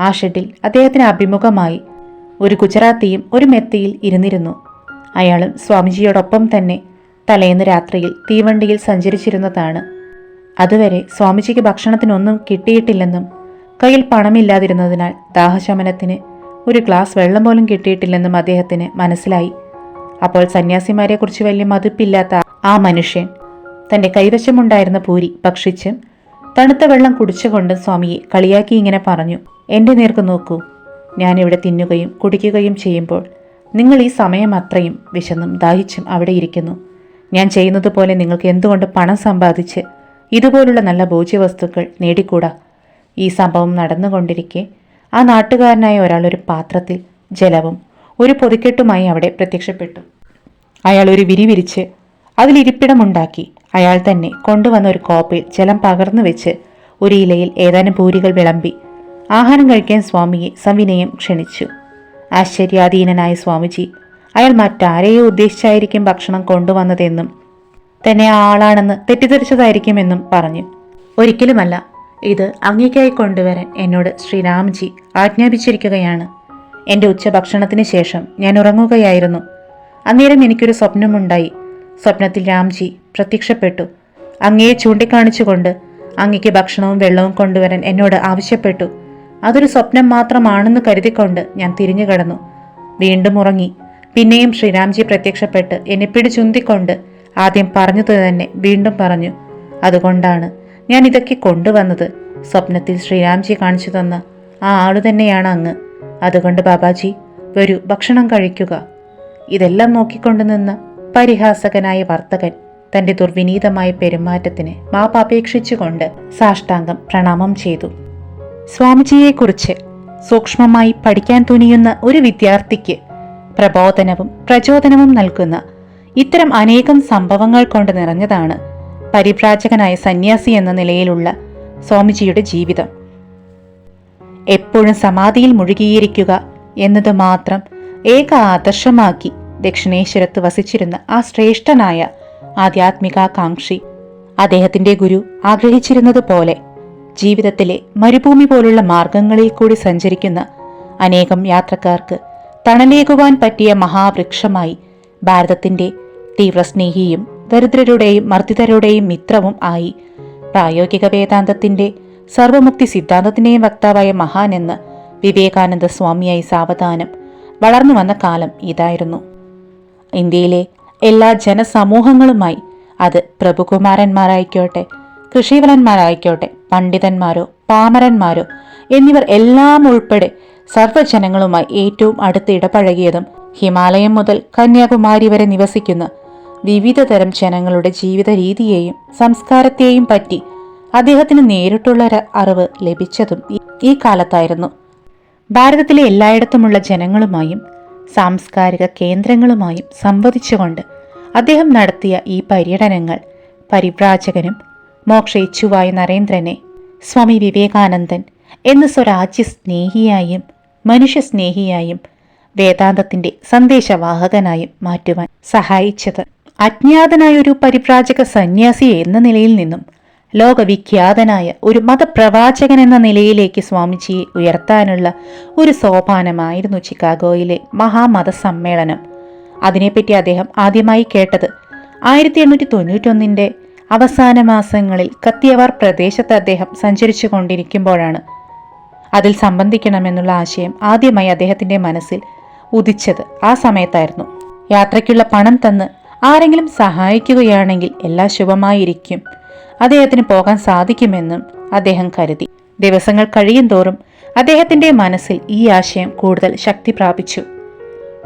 ആ ഷെഡിൽ അദ്ദേഹത്തിന് അഭിമുഖമായി ഒരു ഗുജറാത്തിയും ഒരു മെത്തയിൽ ഇരുന്നിരുന്നു. അയാളും സ്വാമിജിയോടൊപ്പം തന്നെ തലേന്ന് രാത്രിയിൽ തീവണ്ടിയിൽ സഞ്ചരിച്ചിരുന്നതാണ്. അതുവരെ സ്വാമിജിക്ക് ഭക്ഷണത്തിനൊന്നും കിട്ടിയിട്ടില്ലെന്നും കയ്യിൽ പണമില്ലാതിരുന്നതിനാൽ ദാഹശമനത്തിന് ഒരു ഗ്ലാസ് വെള്ളം പോലും കിട്ടിയിട്ടില്ലെന്നും അദ്ദേഹത്തിന് മനസ്സിലായി. അപ്പോൾ സന്യാസിമാരെക്കുറിച്ച് വലിയ മതിപ്പില്ലാത്ത ആ മനുഷ്യൻ തന്റെ കൈവശമുണ്ടായിരുന്ന പൂരി ഭക്ഷിച്ച് തണുത്ത വെള്ളം കുടിച്ചുകൊണ്ട് സ്വാമിയെ കളിയാക്കി ഇങ്ങനെ പറഞ്ഞു എന്റെ നേർക്ക് നോക്കൂ ഞാനിവിടെ തിന്നുകയും കുടിക്കുകയും ചെയ്യുമ്പോൾ നിങ്ങൾ ഈ സമയം അത്രയും വിശന്നും ദാഹിച്ചും അവിടെ ഇരിക്കുന്നു. ഞാൻ ചെയ്യുന്നത് പോലെ നിങ്ങൾക്ക് എന്തുകൊണ്ട് പണം സമ്പാദിച്ച് ഇതുപോലുള്ള നല്ല ഭോജ്യവസ്തുക്കൾ നേടിക്കൂടാ? ഈ സംഭവം നടന്നുകൊണ്ടിരിക്കെ ആ നാട്ടുകാരനായ ഒരാൾ ഒരു പാത്രത്തിൽ ജലവും ഒരു പൊതിക്കെട്ടുമായി അവിടെ പ്രത്യക്ഷപ്പെട്ടു. അയാൾ ഒരു വിരി വിരിച്ച് അതിലിരിപ്പിടമുണ്ടാക്കി അയാൾ തന്നെ കൊണ്ടുവന്ന ഒരു കോപ്പിൽ ജലം പകർന്നു വെച്ച് ഒരു ഇലയിൽ ഏതാനും പൂരികൾ വിളമ്പി ആഹാരം കഴിക്കാൻ സ്വാമിയെ സവിനയം ക്ഷണിച്ചു. ആശ്ചര്യാധീനനായ സ്വാമിജി അയാൾ മറ്റാരെയോ ഉദ്ദേശിച്ചായിരിക്കും ഭക്ഷണം കൊണ്ടുവന്നതെന്നും തന്നെ ആ ആളാണെന്ന് തെറ്റിദ്ധരിച്ചതായിരിക്കുമെന്നും പറഞ്ഞു. ഒരിക്കലുമല്ല ഇത് അങ്ങേക്കായി കൊണ്ടുവരാൻ എന്നോട് ശ്രീരാംജി ആജ്ഞാപിച്ചിരിക്കുകയാണ്. എന്റെ ഉച്ചഭക്ഷണത്തിന് ശേഷം ഞാൻ ഉറങ്ങുകയായിരുന്നു. അന്നേരം എനിക്കൊരു സ്വപ്നമുണ്ടായി. സ്വപ്നത്തിൽ രാംജി പ്രത്യക്ഷപ്പെട്ടു. അങ്ങയെ ചൂണ്ടിക്കാണിച്ചുകൊണ്ട് അങ്ങയ്ക്ക് ഭക്ഷണവും വെള്ളവും കൊണ്ടുവരാൻ എന്നോട് ആവശ്യപ്പെട്ടു. അതൊരു സ്വപ്നം മാത്രമാണെന്ന് കരുതിക്കൊണ്ട് ഞാൻ തിരിഞ്ഞു കിടന്നു. വീണ്ടും ഉറങ്ങി. പിന്നെയും ശ്രീരാംജി പ്രത്യക്ഷപ്പെട്ട് എന്നെ പിടിച്ചുന്തിക്കൊണ്ട് ആദ്യം പറഞ്ഞത് തന്നെ വീണ്ടും പറഞ്ഞു. അതുകൊണ്ടാണ് ഞാൻ ഇതൊക്കെ കൊണ്ടുവന്നത്. സ്വപ്നത്തിൽ ശ്രീരാംജി കാണിച്ചു തന്ന ആ ആളു തന്നെയാണ് അങ്ങ്. അതുകൊണ്ട് ബാബാജി വരൂ ഭക്ഷണം കഴിക്കുക. ഇതെല്ലാം നോക്കിക്കൊണ്ടു നിന്ന് പരിഹാസകനായ വർത്തകൻ തന്റെ ദുർവിനീതമായ പെരുമാറ്റത്തിന് മാപ്പാപേക്ഷിച്ചുകൊണ്ട് സാഷ്ടാംഗം പ്രണാമം ചെയ്തു. സ്വാമിജിയെക്കുറിച്ച് സൂക്ഷ്മമായി പഠിക്കാൻ തുനിയുന്ന ഒരു വിദ്യാർത്ഥിക്ക് പ്രബോധനവും പ്രചോദനവും നൽകുന്ന ഇത്തരം അനേകം സംഭവങ്ങൾ കൊണ്ട് നിറഞ്ഞതാണ് പരിപ്രാചകനായ സന്യാസി എന്ന നിലയിലുള്ള സ്വാമിജിയുടെ ജീവിതം. എപ്പോഴും സമാധിയിൽ മുഴുകിയിരിക്കുക എന്നത് മാത്രം ഏക ആദർശമാക്കി ദക്ഷിണേശ്വരത്ത് വസിച്ചിരുന്ന ആ ശ്രേഷ്ഠനായ ആധ്യാത്മികാകാംക്ഷി അദ്ദേഹത്തിന്റെ ഗുരു ആഗ്രഹിച്ചിരുന്നത് പോലെ ജീവിതത്തിലെ മരുഭൂമി പോലുള്ള മാർഗങ്ങളിൽ കൂടി സഞ്ചരിക്കുന്ന അനേകം യാത്രക്കാർക്ക് തണലേകുവാൻ പറ്റിയ മഹാവൃക്ഷമായി ഭാരതത്തിന്റെ തീവ്രസ്നേഹിയും ദരിദ്രരുടെയും മർദ്ദിതരുടെയും മിത്രവും ആയി പ്രായോഗിക വേദാന്തത്തിന്റെ സർവമുക്തി സിദ്ധാന്തത്തിനെയും വക്താവായ മഹാൻ എന്ന് വിവേകാനന്ദ സ്വാമിയായി സാവധാനം വളർന്നു വന്ന കാലം ഇതായിരുന്നു. ഇന്ത്യയിലെ എല്ലാ ജനസമൂഹങ്ങളുമായി അത് പ്രഭുകുമാരന്മാരായിക്കോട്ടെ കൃഷിവലന്മാരായിക്കോട്ടെ പണ്ഡിതന്മാരോ പാമരന്മാരോ എന്നിവർ എല്ലാം ഉൾപ്പെടെ സർവജനങ്ങളുമായി ഏറ്റവും അടുത്ത് ഇടപഴകിയതും ഹിമാലയം മുതൽ കന്യാകുമാരി വരെ നിവസിക്കുന്ന വിവിധതരം ജനങ്ങളുടെ ജീവിത രീതിയെയും സംസ്കാരത്തെയും പറ്റി അദ്ദേഹത്തിന് നേരിട്ടുള്ള അറിവ് ലഭിച്ചതും ഈ- കാലത്തായിരുന്നു. ഭാരതത്തിലെ എല്ലായിടത്തുമുള്ള ജനങ്ങളുമായും സാംസ്കാരിക കേന്ദ്രങ്ങളുമായും സംവദിച്ചുകൊണ്ട് അദ്ദേഹം നടത്തിയ ഈ പര്യടനങ്ങൾ പരിവ്രാജകനും ഇച്ഛുവായ നരേന്ദ്രനെ സ്വാമി വിവേകാനന്ദൻ എന്ന സ്വരാജ്യ സ്നേഹിയായും മനുഷ്യസ്നേഹിയായും വേദാന്തത്തിന്റെ സന്ദേശവാഹകനായും മാറ്റുവാൻ സഹായിച്ചത്. അജ്ഞാതനായൊരു ഒരു പരിവ്രാജക സന്യാസി എന്ന നിലയിൽ നിന്നും ലോകവിഖ്യാതനായ ഒരു മതപ്രവാചകൻ എന്ന നിലയിലേക്ക് സ്വാമിജിയെ ഉയർത്താനുള്ള ഒരു സോപാനമായിരുന്നു ചിക്കാഗോയിലെ മഹാമത സമ്മേളനം അതിനെപ്പറ്റി അദ്ദേഹം ആദ്യമായി കേട്ടത് ആയിരത്തി എണ്ണൂറ്റി തൊണ്ണൂറ്റൊന്നിന്റെ അവസാന മാസങ്ങളിൽ കത്തിയവാർ പ്രദേശത്ത് അദ്ദേഹം സഞ്ചരിച്ചു കൊണ്ടിരിക്കുമ്പോഴാണ്. അതിൽ സംബന്ധിക്കണമെന്നുള്ള ആശയം ആദ്യമായി അദ്ദേഹത്തിന്റെ മനസ്സിൽ ഉദിച്ചത് ആ സമയത്തായിരുന്നു. യാത്രയ്ക്കുള്ള പണം തന്ന് ആരെങ്കിലും സഹായിക്കുകയാണെങ്കിൽ എല്ലാം ശുഭമായിരിക്കും. അദ്ദേഹത്തിന് പോകാൻ സാധിക്കുമെന്നും അദ്ദേഹം കരുതി. ദിവസങ്ങൾ കഴിയും തോറും അദ്ദേഹത്തിന്റെ മനസ്സിൽ ഈ ആശയം കൂടുതൽ ശക്തി പ്രാപിച്ചു.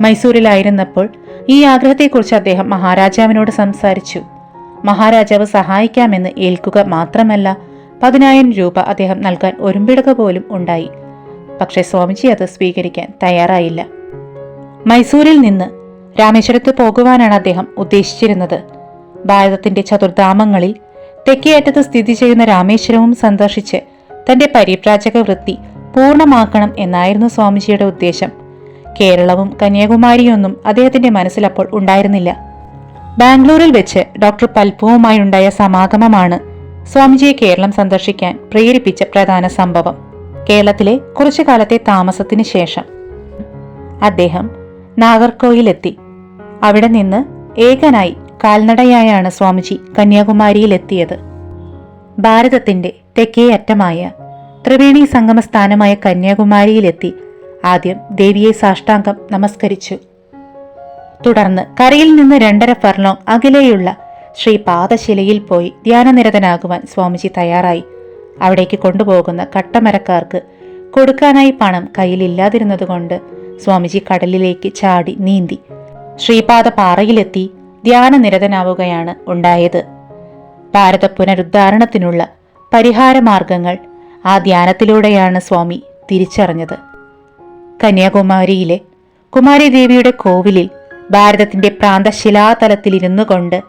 മൈസൂരിലായിരുന്നപ്പോൾ ഈ ആഗ്രഹത്തെക്കുറിച്ച് അദ്ദേഹം മഹാരാജാവിനോട് സംസാരിച്ചു. മഹാരാജാവ് സഹായിക്കാമെന്ന് ഏൽക്കുക മാത്രമല്ല പതിനായിരം രൂപ അദ്ദേഹം നൽകാൻ ഒരുമ്പിടുക പോലും ഉണ്ടായി. പക്ഷേ സ്വാമിജി അത് സ്വീകരിക്കാൻ തയ്യാറായില്ല. മൈസൂരിൽ നിന്ന് രാമേശ്വരത്ത് പോകുവാനാണ് അദ്ദേഹം ഉദ്ദേശിച്ചിരുന്നത്. ഭാരതത്തിന്റെ ചതുർധാമങ്ങളിൽ തെക്കേയറ്റത്ത് സ്ഥിതി ചെയ്യുന്ന രാമേശ്വരവും സന്ദർശിച്ച് തന്റെ പരിപ്രാജക വൃത്തി പൂർണമാക്കണം എന്നായിരുന്നു സ്വാമിജിയുടെ ഉദ്ദേശം. കേരളവും കന്യാകുമാരിയൊന്നും അദ്ദേഹത്തിന്റെ മനസ്സിലപ്പോൾ ഉണ്ടായിരുന്നില്ല. ബാംഗ്ലൂരിൽ വെച്ച് ഡോക്ടർ പൽപ്പുവുമായുണ്ടായ സമാഗമമാണ് സ്വാമിജിയെ കേരളം സന്ദർശിക്കാൻ പ്രേരിപ്പിച്ച പ്രധാന സംഭവം. കേരളത്തിലെ കുറച്ചു കാലത്തെ താമസത്തിന് ശേഷം അദ്ദേഹം നാഗർകോയിലെത്തി. അവിടെ നിന്ന് ഏകനായി കാൽനടയായാണ് സ്വാമിജി കന്യാകുമാരിയിലെത്തിയത്. ഭാരതത്തിന്റെ തെക്കേ അറ്റമായ ത്രിവേണി സംഗമസ്ഥാനമായ കന്യാകുമാരിയിലെത്തി ആദ്യം ദേവിയെ സാഷ്ടാംഗം നമസ്കരിച്ചു. തുടർന്ന് കരയിൽ നിന്ന് രണ്ടര ഫർലോങ് അകലെയുള്ള ശ്രീ പാദശിലയിൽ പോയി ധ്യാനനിരതനാകുവാൻ സ്വാമിജി തയ്യാറായി. അവിടേക്ക് കൊണ്ടുപോകുന്ന കട്ടമരക്കാർക്ക് കൊടുക്കാനായി പണം കയ്യിലില്ലാതിരുന്നതുകൊണ്ട് സ്വാമിജി കടലിലേക്ക് ചാടി നീന്തി ശ്രീപാദ പാറയിലെത്തി ധ്യാനനിരതനാവുകയാണ് ഉണ്ടായത്. ഭാരത പുനരുദ്ധാരണത്തിനുള്ള പരിഹാരമാർഗങ്ങൾ ആ ധ്യാനത്തിലൂടെയാണ് സ്വാമി തിരിച്ചറിഞ്ഞത്. കന്യാകുമാരിയിലെ കുമാരിദേവിയുടെ കോവിലിൽ ഭാരതത്തിന്റെ പ്രാന്തശിലാതലത്തിലിരുന്നു കൊണ്ട്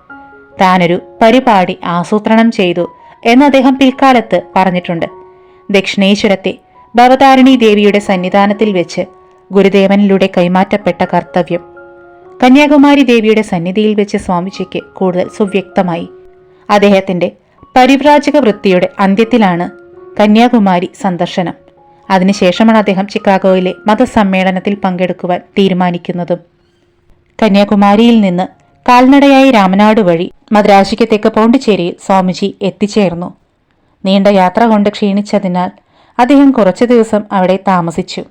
താനൊരു പരിപാടി ആസൂത്രണം ചെയ്തു എന്ന് അദ്ദേഹം പിൽക്കാലത്ത് പറഞ്ഞിട്ടുണ്ട്. ദക്ഷിണേശ്വരത്തെ ഭവതാരിണി ദേവിയുടെ സന്നിധാനത്തിൽ വെച്ച് ഗുരുദേവനിലൂടെ കൈമാറ്റപ്പെട്ട കർത്തവ്യം കന്യാകുമാരി ദേവിയുടെ സന്നിധിയിൽ വെച്ച് സ്വാമിജിക്ക് കൂടുതൽ സുവ്യക്തമായി. അദ്ദേഹത്തിന്റെ പരിവ്രാജക വൃത്തിയുടെ അന്ത്യത്തിലാണ് കന്യാകുമാരി സന്ദർശനം. അതിനുശേഷമാണ് അദ്ദേഹം ചിക്കാഗോയിലെ മതസമ്മേളനത്തിൽ പങ്കെടുക്കുവാൻ തീരുമാനിക്കുന്നതും. കന്യാകുമാരിയിൽ നിന്ന് കാൽനടയായി രാമനാട് വഴി മദ്രാശിക്ക് തെക്ക് പോണ്ടിച്ചേരിയിൽ സ്വാമിജി എത്തിച്ചേർന്നു. നീണ്ട യാത്ര കൊണ്ട് ക്ഷീണിച്ചതിനാൽ അദ്ദേഹം കുറച്ചു ദിവസം അവിടെ താമസിച്ചു.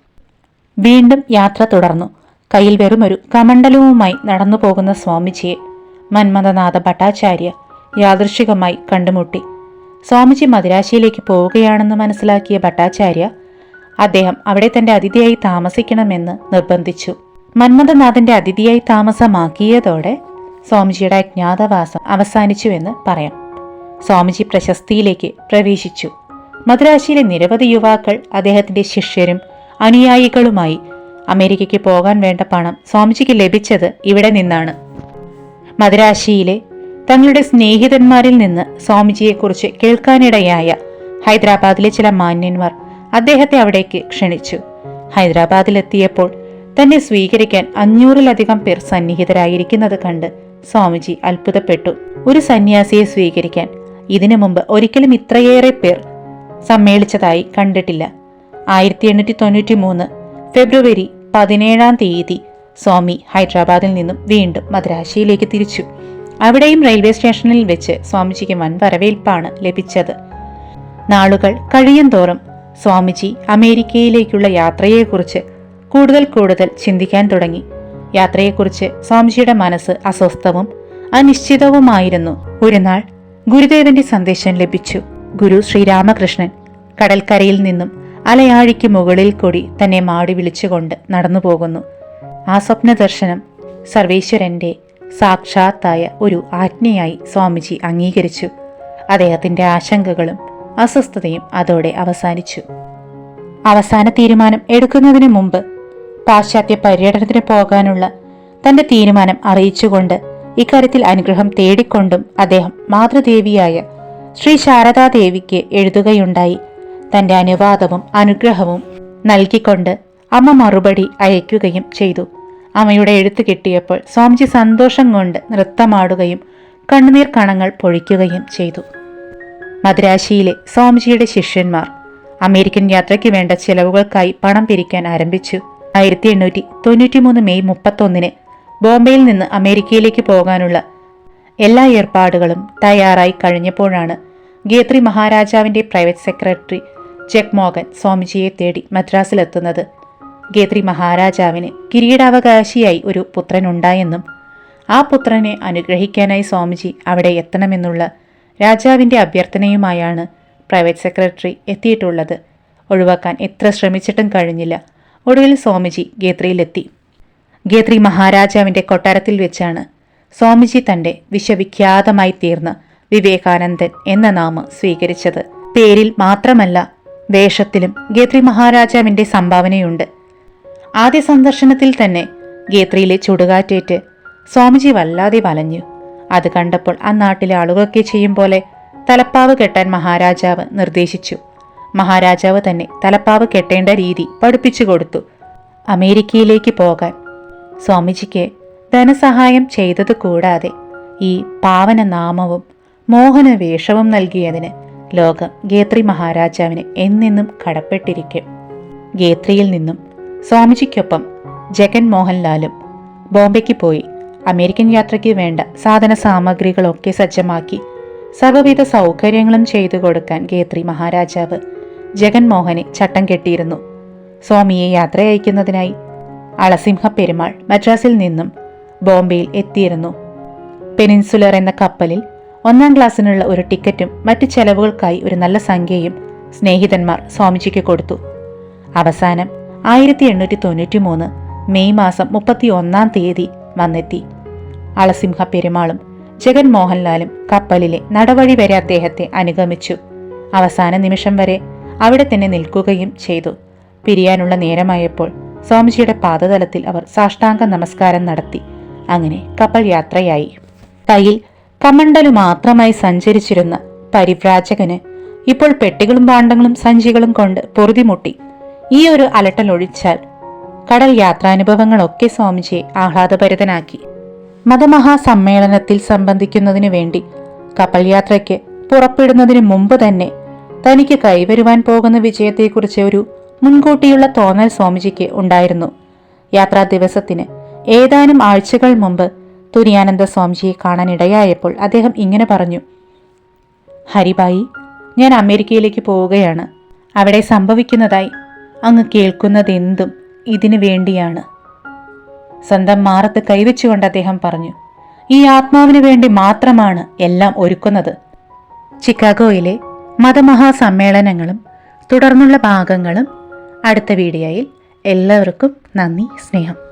വീണ്ടും യാത്ര തുടർന്നു. കയ്യിൽ വെറുമൊരു കമണ്ഡലവുമായി നടന്നു പോകുന്ന സ്വാമിജിയെ മന്മഥനാഥ ഭട്ടാചാര്യ യാദൃശികമായി കണ്ടുമുട്ടി. സ്വാമിജി മദിരാശിയിലേക്ക് പോവുകയാണെന്ന് മനസ്സിലാക്കിയ ഭട്ടാചാര്യ അദ്ദേഹം അവിടെ തന്റെ അതിഥിയായി താമസിക്കണമെന്ന് നിർബന്ധിച്ചു. മന്മഥനാഥന്റെ അതിഥിയായി താമസമാക്കിയതോടെ സ്വാമിജിയുടെ അജ്ഞാതവാസം അവസാനിച്ചുവെന്ന് പറയാം. സ്വാമിജി പ്രശസ്തിയിലേക്ക് പ്രവേശിച്ചു. മദ്രാശിയിലെ നിരവധി യുവാക്കൾ അദ്ദേഹത്തിന്റെ ശിഷ്യരും അനുയായികളുമായി അമേരിക്കയ്ക്ക് പോകാൻ വേണ്ട പണം സ്വാമിജിക്ക് ലഭിച്ചത് ഇവിടെ നിന്നാണ്. മദ്രാശിയിലെ തങ്ങളുടെ സ്നേഹിതന്മാരിൽ നിന്ന് സ്വാമിജിയെക്കുറിച്ച് കേൾക്കാനിടയായ ഹൈദരാബാദിലെ ചില മാന്യന്മാർ അദ്ദേഹത്തെ അവിടേക്ക് ക്ഷണിച്ചു. ഹൈദരാബാദിലെത്തിയപ്പോൾ തന്നെ സ്വീകരിക്കാൻ അഞ്ഞൂറിലധികം പേർ സന്നിഹിതരായിരിക്കുന്നത് കണ്ട് സ്വാമിജി അത്ഭുതപ്പെട്ടു. ഒരു സന്യാസിയെ സ്വീകരിക്കാൻ ഇതിനു മുമ്പ് ഒരിക്കലും ഇത്രയേറെ പേർ സമ്മേളിച്ചതായി കണ്ടിട്ടില്ല. ആയിരത്തി എണ്ണൂറ്റി തൊണ്ണൂറ്റി മൂന്ന് ഫെബ്രുവരി പതിനേഴാം തീയതി സ്വാമി ഹൈദരാബാദിൽ നിന്നും വീണ്ടും മദ്രാശിയിലേക്ക് തിരിച്ചു. അവിടെയും റെയിൽവേ സ്റ്റേഷനിൽ വെച്ച് സ്വാമിജിക്ക് വൻ വരവേൽപ്പാണ് ലഭിച്ചത്. നാളുകൾ കഴിയും തോറും സ്വാമിജി അമേരിക്കയിലേക്കുള്ള യാത്രയെക്കുറിച്ച് കൂടുതൽ കൂടുതൽ ചിന്തിക്കാൻ തുടങ്ങി. യാത്രയെക്കുറിച്ച് സ്വാമിജിയുടെ മനസ്സ് അസ്വസ്ഥവും അനിശ്ചിതവുമായിരുന്നു. ഒരു നാൾ ഗുരുദേവന്റെ സന്ദേശം ലഭിച്ചു. ഗുരു ശ്രീരാമകൃഷ്ണൻ കടൽക്കരയിൽ നിന്നും അലയാഴിക്ക് മുകളിൽ കൂടി തന്നെ മാടി വിളിച്ചുകൊണ്ട് നടന്നു പോകുന്നു. ആ സ്വപ്ന ദർശനം സർവേശ്വരന്റെ സാക്ഷാത്തായ ഒരു ആജ്ഞയായി സ്വാമിജി അംഗീകരിച്ചു. അദ്ദേഹത്തിന്റെ ആശങ്കകളും അസ്വസ്ഥതയും അതോടെ അവസാനിച്ചു. അവസാന തീരുമാനം എടുക്കുന്നതിന് മുമ്പ് പാശ്ചാത്യ പര്യടനത്തിന് പോകാനുള്ള തന്റെ തീരുമാനം അറിയിച്ചുകൊണ്ട് ഇക്കാര്യത്തിൽ അനുഗ്രഹം തേടിക്കൊണ്ടും അദ്ദേഹം മാതൃദേവിയായ ശ്രീ ശാരദാദേവിക്ക് എഴുതുകയുണ്ടായി. തന്റെ അനുവാദവും അനുഗ്രഹവും നൽകിക്കൊണ്ട് അമ്മ മറുപടി അയക്കുകയും ചെയ്തു. അമ്മയുടെ എഴുത്ത് കിട്ടിയപ്പോൾ സ്വാമിജി സന്തോഷം കൊണ്ട് നൃത്തമാടുകയും കണ്ണുനീർ കണങ്ങൾ പൊഴിക്കുകയും ചെയ്തു. മദ്രാശിയിലെ സ്വാമിജിയുടെ ശിഷ്യന്മാർ അമേരിക്കൻ യാത്രയ്ക്ക് വേണ്ട ചെലവുകൾക്കായി പണം പിരിക്കാൻ ആരംഭിച്ചു. ആയിരത്തി എണ്ണൂറ്റി തൊണ്ണൂറ്റി മൂന്ന് മെയ് മുപ്പത്തൊന്നിന് ബോംബെയിൽ നിന്ന് അമേരിക്കയിലേക്ക് പോകാനുള്ള എല്ലാ ഏർപ്പാടുകളും തയ്യാറായി കഴിഞ്ഞപ്പോഴാണ് ഗേത്രി മഹാരാജാവിന്റെ പ്രൈവറ്റ് സെക്രട്ടറി ജഗ്മോഹൻ സ്വാമിജിയെ തേടി മദ്രാസിലെത്തുന്നത്. ഗേത്രി മഹാരാജാവിന് കിരീടാവകാശിയായി ഒരു പുത്രനുണ്ടായെന്നും ആ പുത്രനെ അനുഗ്രഹിക്കാനായി സ്വാമിജി അവിടെ എത്തണമെന്നുള്ള രാജാവിന്റെ അഭ്യർത്ഥനയുമായാണ് പ്രൈവറ്റ് സെക്രട്ടറി എത്തിയിട്ടുള്ളത്. ഒഴിവാക്കാൻ എത്ര ശ്രമിച്ചിട്ടും കഴിഞ്ഞില്ല. ഒടുവിൽ സ്വാമിജി ഗേത്രിയിലെത്തി. ഗേത്രി മഹാരാജാവിന്റെ കൊട്ടാരത്തിൽ വെച്ചാണ് സ്വാമിജി തന്റെ വിശ്വവിഖ്യാതമായി തീർന്ന വിവേകാനന്ദൻ എന്ന നാമം സ്വീകരിച്ചത്. പേരിൽ മാത്രമല്ല വേഷത്തിലും ഗേത്രി മഹാരാജാവിന്റെ സംഭാവനയുണ്ട്. ആദ്യ സന്ദർശനത്തിൽ തന്നെ ഗേത്രിയിലെ ചുടുകാറ്റേറ്റ് സ്വാമിജി വല്ലാതെ വലഞ്ഞു. അത് കണ്ടപ്പോൾ ആ നാട്ടിലെ ആളുകളൊക്കെ ചെയ്യും പോലെ തലപ്പാവ് കെട്ടാൻ മഹാരാജാവ് നിർദ്ദേശിച്ചു. മഹാരാജാവ് തന്നെ തലപ്പാവ് കെട്ടേണ്ട രീതി പഠിപ്പിച്ചു കൊടുത്തു. അമേരിക്കയിലേക്ക് പോകാൻ. സ്വാമിജിക്ക് ധനസഹായം ചെയ്തത് കൂടാതെ ഈ പാവന നാമവും മോഹന വേഷവും നൽകിയതിന് ലോകം ഗേത്രി മഹാരാജാവിന് എന്നെന്നും കടപ്പെട്ടിരിക്കും. ഗേത്രിയിൽ നിന്നും സ്വാമിജിക്കൊപ്പം ജഗൻ മോഹൻലാലും ബോംബെക്ക് പോയി അമേരിക്കൻ യാത്രയ്ക്ക് വേണ്ട സാധന സാമഗ്രികളൊക്കെ സജ്ജമാക്കി സർവവിധ സൗകര്യങ്ങളും ചെയ്തു കൊടുക്കാൻ ഗേത്രി മഹാരാജാവ് ജഗൻമോഹനെ ചട്ടം കെട്ടിയിരുന്നു. സ്വാമിയെ യാത്ര അയക്കുന്നതിനായി അളസിംഹ പെരുമാൾ മദ്രാസിൽ നിന്നും ബോംബെയിൽ എത്തിയിരുന്നു. പെനിൻസുലർ എന്ന കപ്പലിൽ ഒന്നാം ക്ലാസ്സിനുള്ള ഒരു ടിക്കറ്റും മറ്റു ചെലവുകൾക്കായി ഒരു നല്ല സംഖ്യയും സ്നേഹിതന്മാർ സ്വാമിജിക്ക് കൊടുത്തു. അവസാനം ആയിരത്തി എണ്ണൂറ്റി തൊണ്ണൂറ്റി മൂന്ന് മെയ് മാസം മുപ്പത്തി ഒന്നാം തീയതി വന്നെത്തി. അളസിംഹ പെരുമാളും ജഗൻ മോഹൻലാലും കപ്പലിലെ നടവഴി വരെ അദ്ദേഹത്തെ അനുഗമിച്ചു. അവസാന നിമിഷം വരെ അവിടെ തന്നെ നിൽക്കുകയും ചെയ്തു. പിരിയാനുള്ള നേരമായപ്പോൾ സ്വാമിജിയുടെ പാദതലത്തിൽ അവർ സാഷ്ടാംഗ നമസ്കാരം നടത്തി. അങ്ങനെ കപ്പൽ യാത്രയായി. കയ്യിൽ കമണ്ടലു മാത്രമായി സഞ്ചരിച്ചിരുന്ന പരിവ്രാജകന് ഇപ്പോൾ പെട്ടികളും പാണ്ടങ്ങളും സഞ്ചികളും കൊണ്ട് പൊറുതിമുട്ടി ഈ ഒരു അലട്ടലൊഴിച്ചാൽ കടൽ യാത്രാനുഭവങ്ങളൊക്കെ സ്വാമിജിയെ ആഹ്ലാദഭരിതനാക്കി. മതമഹാസമ്മേളനത്തിൽ സംബന്ധിക്കുന്നതിനു വേണ്ടി കപ്പൽ യാത്രയ്ക്ക് പുറപ്പെടുന്നതിനു മുമ്പ് തന്നെ തനിക്ക് കൈവരുവാൻ പോകുന്ന വിജയത്തെക്കുറിച്ച് ഒരു മുൻകൂട്ടിയുള്ള തോന്നൽ സ്വാമിജിക്ക് ഉണ്ടായിരുന്നു. യാത്രാ ദിവസത്തിന് ഏതാനും ആഴ്ചകൾ മുമ്പ് തുര്യാനന്ദ സ്വാമിജിയെ കാണാനിടയായപ്പോൾ അദ്ദേഹം ഇങ്ങനെ പറഞ്ഞു. ഹരിബായി ഞാൻ അമേരിക്കയിലേക്ക് പോവുകയാണ്. അവിടെ സംഭവിക്കുന്നതായി അങ്ങ് കേൾക്കുന്നതെന്തും ഇതിനു വേണ്ടിയാണ്. സ്വന്തം മാറത്ത് കൈവച്ചുകൊണ്ട് അദ്ദേഹം പറഞ്ഞു ഈ ആത്മാവിന് വേണ്ടി മാത്രമാണ് എല്ലാം ഒരുക്കുന്നത്. ചിക്കാഗോയിലെ മതമഹാസമ്മേളനങ്ങളും തുടർന്നുള്ള ഭാഗങ്ങളും അടുത്ത വീഡിയോയിൽ എല്ലാവർക്കും നന്ദി സ്നേഹം.